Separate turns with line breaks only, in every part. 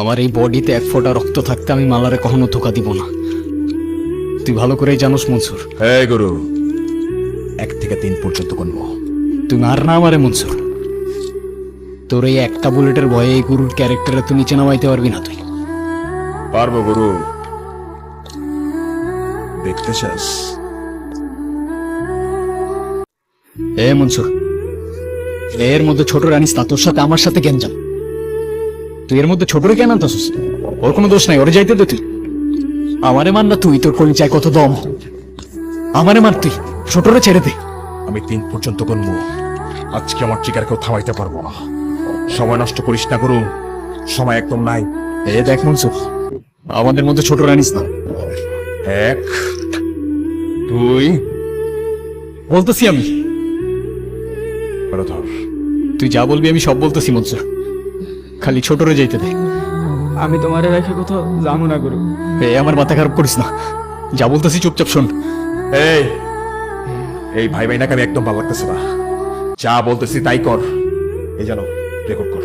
আমার এই বডিতে এক ফোঁটা রক্ত থাকতে আমি মালারে কখনো ধোকা দিব না। তুই ভালো করেই জানোস মনসুর।
হ্যাঁ গুরু। এক থেকে তিন পর্যন্ত গুনবো
তুই মার না আমারে মনসুর। তোর এই একটা বুলেটের ভয়ে এই গুরুর ক্যারেক্টারে তুই নিচে নামাইতে পারবি না তুই।
পারব গুরু। দেখতে চাস?
এ মনসুর। এর মধ্যে ছোট রানিস না তোর সাথে আমার সাথে যান তুই এর মধ্যে ছোটরে কেন আনতাছিস? ওর কোনো দোষ নাই ওরে যাইতে দে তুই। আমারে মান না তুই তোর কোন চাই কত দম। আমারে মার তুই ছোটরে ছেড়ে দে।
আমি তিন পর্যন্ত গুনবো আজকে আমার চিকার কেউ থামাইতে পারব না। সময় নষ্ট করিস না গুরু সময় একদম নাই।
এ দেখ মনসুর আমাদের মধ্যে ছোট রানিস না।
এক দুই
বলতেছি আমি।
ধর।
তুই যা বলবি আমি সব বলতেছি মনসুর খালি ছোটরে যাইতে দে।
আমি তোমারে রেখে কোথাও যাব না গুরু।
এ আমার মাথা খারাপ করিস না। যা বলতেছি চুপচাপ শোন।
এই এই ভাই ভাই নাকি আমি একদম ভালো লাগতেছে না। যা বলতেছি তাই কর। এই জানো রেকর্ড কর।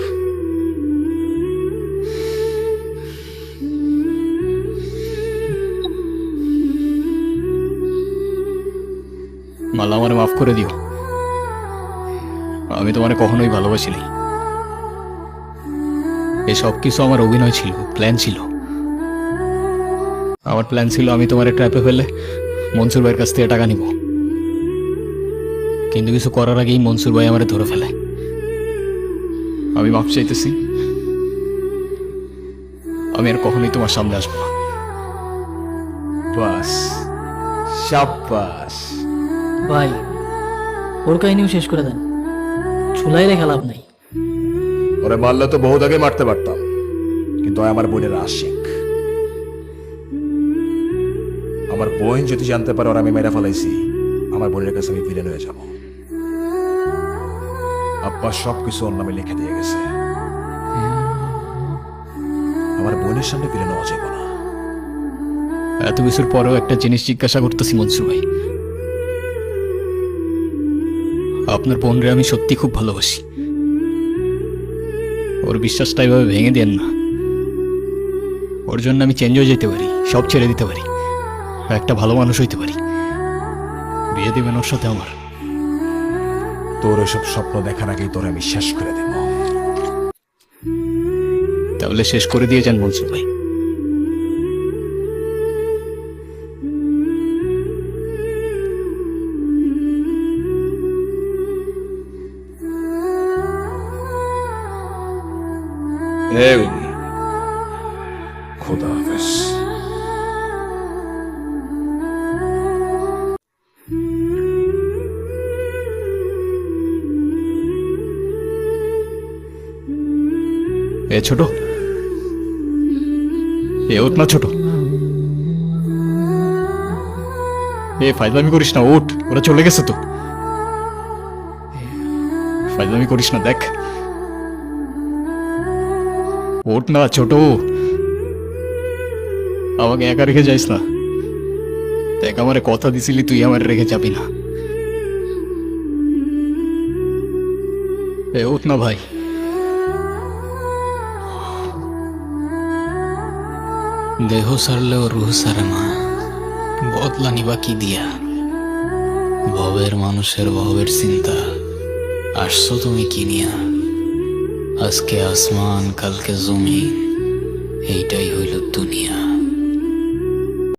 মালা আমার মাফ করে দিও। আমি তোমারে কখনোই ভালোবাসি নাই এই সব কিছু আমার অভিনয় ছিল প্ল্যান ছিল। আমার প্ল্যান ছিল আমি তোমার ট্র্যাপে ফেলে মনসুর ভাইয়ের কাছ থেকে টাকা নিব। কিন্তু কিছু করার আগেই মনসুর ভাই আমারে ধরে ফেলে। আমি মাফ চাইতেছি। আমি আর কখনোই তোমার সামনে আসব
ভাই, ওর কাহিনীও শেষ করে দেন। চুলাই রেখে লাভ নাই।
ওরে মারলে তো বহুত আগে মারতে পারতাম। কিন্তু আমার বোনের আশিক। আমার বোন যদি জানতে পারে ওরা আমি মেরা ফেলাইছি, আমার বোনের কাছে আমি ভিলেন হয়ে যাব। আব্বা সব কিছু ওর নামে লিখে দিয়ে গেছে। আমার বোনের সামনে ভিলেন হওয়া যাবে না।
এত কিছুর পরেও একটা জিনিস জিজ্ঞাসা করতেছি মনসুর ভাই। আপনার বোনরে আমি সত্যি খুব ভালোবাসি। ওর বিশ্বাসটা এভাবে ভেঙে দেন না। ওর জন্য আমি চেঞ্জ হয়ে যেতে পারি, সব ছেড়ে দিতে পারি একটা ভালো মানুষ হইতে পারি। বিয়ে দেবেন ওর সাথে আমার।
তোর এসব স্বপ্ন দেখার আগেই তোরা আমি শেষ করে দেব।
তাহলে শেষ করে দিয়ে যান মনসুর ভাই।
খোদা হাফেজ।
এ ছোট। এ ওঠ না ছোট। এ ফাইজলামি করিস না ওঠ ওরা চলে গেছে তো। ফাইজলামি করিস না, দেখ। ওঠ না, ছোট। আমাকে একা রেখে যাইস না। দেখ, আমারে কথা দিছিলি, তুই আমার রেখে যাবি না। এ, ওঠ না ভাই। দেহ সারলেও রুহ সারে না। বদলা নিবা কি দিয়া? ভবের মানুষের ভবের চিন্তা। আসছো তুমি কি নিয়া? আজকে আসমান কালকে জমি এইটাই হইল দুনিয়া।